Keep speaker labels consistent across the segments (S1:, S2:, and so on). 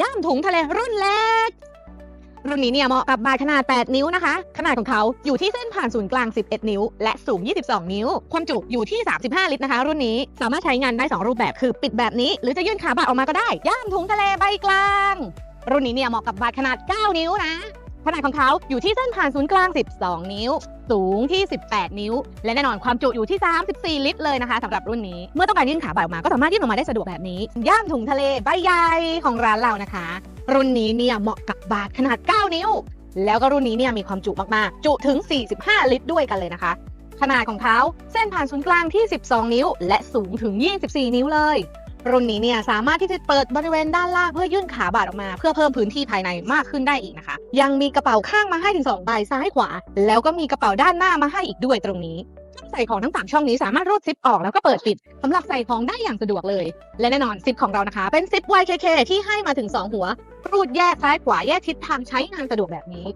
S1: ย่ามถุงทะเลรุ่นเล็กรุ่นนี้เนี่ยเหมาะกับบาขนาด 8 นิ้วนะคะ ขนาดของเขาอยู่ที่เส้นผ่านศูนย์กลาง 11 นิ้ว และสูง 22 นิ้ว ความจุอยู่ที่ 35 ลิตรนะคะ รุ่นนี้สามารถใช้งานได้ 2 รูปแบบคือปิดแบบนี้ หรือจะยื่นขาบาทออกมาก็ได้ ย่ามถุงทะเลใบกลาง รุ่นนี้เนี่ยเหมาะกับบาขนาด 9 นิ้วนะ ขนาดของเขาอยู่ที่เส้นผ่านศูนย์กลาง 12 นิ้ว สูงที่ 18 นิ้ว และแน่นอนความจุอยู่ที่ 34 ลิตรเลยนะคะสำหรับรุ่นนี้ เมื่อต้องการยื่นขาบ่ายออกมาก็สามารถยื่นออกมาได้สะดวกแบบนี้ ย่ามถุงทะเลใบใหญ่ของร้านเรานะคะ รุ่นนี้เนี่ยเหมาะกับบาทขนาด 9 นิ้ว แล้วก็รุ่นนี้เนี่ยมีความจุมากๆ จุถึง 45 ลิตรด้วยกันเลยนะคะ ขนาดของเขาเส้นผ่านศูนย์กลางที่ 12 นิ้ว และสูงถึง 24 นิ้วเลย รุ่นนี้เนี่ยสามารถที่จะเปิดบริเวณด้านล่างเพื่อยื่นขาบาดออกมา เพื่อเพิ่มพื้นที่ภายในมากขึ้นได้อีกนะคะ ยังมีกระเป๋าข้างมาให้ถึง2ใบซ้ายขวา แล้วก็มีกระเป๋าด้านหน้ามาให้อีกด้วยตรงนี้ช่องใส่ของทั้งสามช่องนี้สามารถรูดซิปออกแล้วก็เปิดปิดสำหรับใส่ของได้อย่างสะดวกเลย และแน่นอนซิปของเรานะคะ เป็นซิป YKK ที่ให้มาถึง 2 หัว รูดแยกซ้ายขวาแยกทิศทางใช้งานสะดวกแบบนี้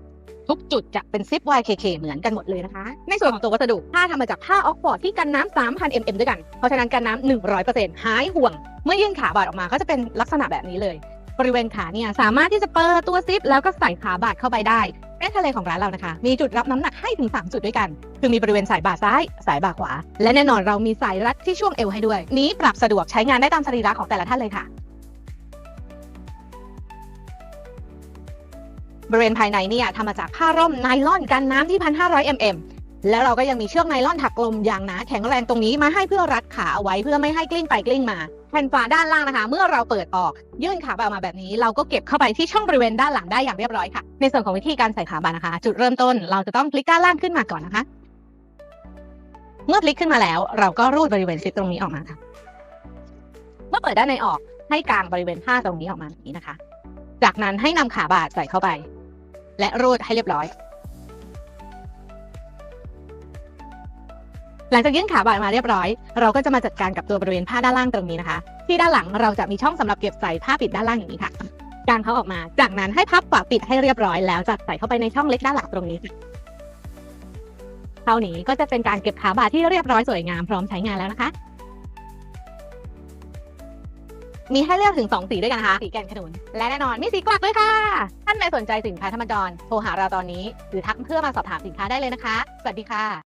S1: ทุกจุดจะเป็นซิป YKK เหมือนกันหมดเลยนะคะ ในส่วนของตัววัสดุผ้าทำมาจากผ้าออกฟอร์ดที่กันน้ำ3,000 mm ด้วยกัน เพราะฉะนั้นกันน้ำ100%หายห่วง เมื่อยื่นขาบาดออกมาก็จะเป็นลักษณะแบบนี้เลย บริเวณขาเนี่ยสามารถที่จะเปิดตัวซิป แล้วก็ใส่ขาบาดเข้าไปได้เอ๊ะทะเลของร้านเรานะคะ มีจุดรับน้ำหนักให้ถึง 3 จุดด้วยกัน คือมีบริเวณสายบ่าซ้าย สายบ่าขวา และแน่นอนเรามีสายรัดที่ช่วงเอวให้ด้วย นี้ปรับสะดวกใช้งานได้ตามสรีระของแต่ละท่านเลยค่ะ บริเวณภายในเนี่ยทำมาจากผ้าร่มไนล่อนกันน้ำที่ 1,500 mm แล้วเราก็ยังมีเชือกไนล่อนถักลมอย่างหนาแข็งแรงตรงนี้มาให้เพื่อรัดขาเอาไว้เพื่อไม่ให้กลิ้งไปกลิ้งมาแผ่นฝาด้านล่างนะคะ เมื่อเราเปิดออกยื่นขาบ่ามาแบบนี้ เราก็เก็บเข้าไปที่ช่องบริเวณด้านหลังได้อย่างเรียบร้อยค่ะ ในส่วนของวิธีการใส่ขาบานะคะ จุดเริ่มต้นเราจะต้องพลิกด้านล่างขึ้นมาก่อนนะคะ เมื่อพลิกขึ้นมาแล้ว เราก็รูดบริเวณซิปตรงนี้ออกมาค่ะ เมื่อเปิดด้านในออกให้กางบริเวณผ้าตรงนี้ออกมาแบบนี้นะคะ จากนั้นให้นำขาบ่าใส่เข้าไป และรูดให้เรียบร้อย หลังจากยื่นขาบ่ามาเรียบร้อย เราก็จะมาจัดการกับตัวบริเวณผ้าด้านล่างตรงนี้นะคะ ที่ด้านหลังเราจะมีช่องสำหรับเก็บใส่ผ้าปิดด้านล่างอย่างนี้ค่ะกางเขาออกมา จากนั้นให้พับฝาปิดให้เรียบร้อยแล้วจัดใส่เข้าไปในช่องเล็กด้านหลังตรงนี้เท่านี้ก็จะเป็นการเก็บขาบ่าที่เรียบร้อยสวยงามพร้อมใช้งานแล้วนะคะ มีให้เลือกถึง 2 สีด้วยกันนะคะ สีแกนขนุน และแน่นอนมีสีกวักด้วยค่ะ ท่านใดสนใจสินค้าธรรมจร โทรหาเราตอนนี้ หรือทักเพื่อมาสอบถามสินค้าได้เลยนะคะ สวัสดีค่ะ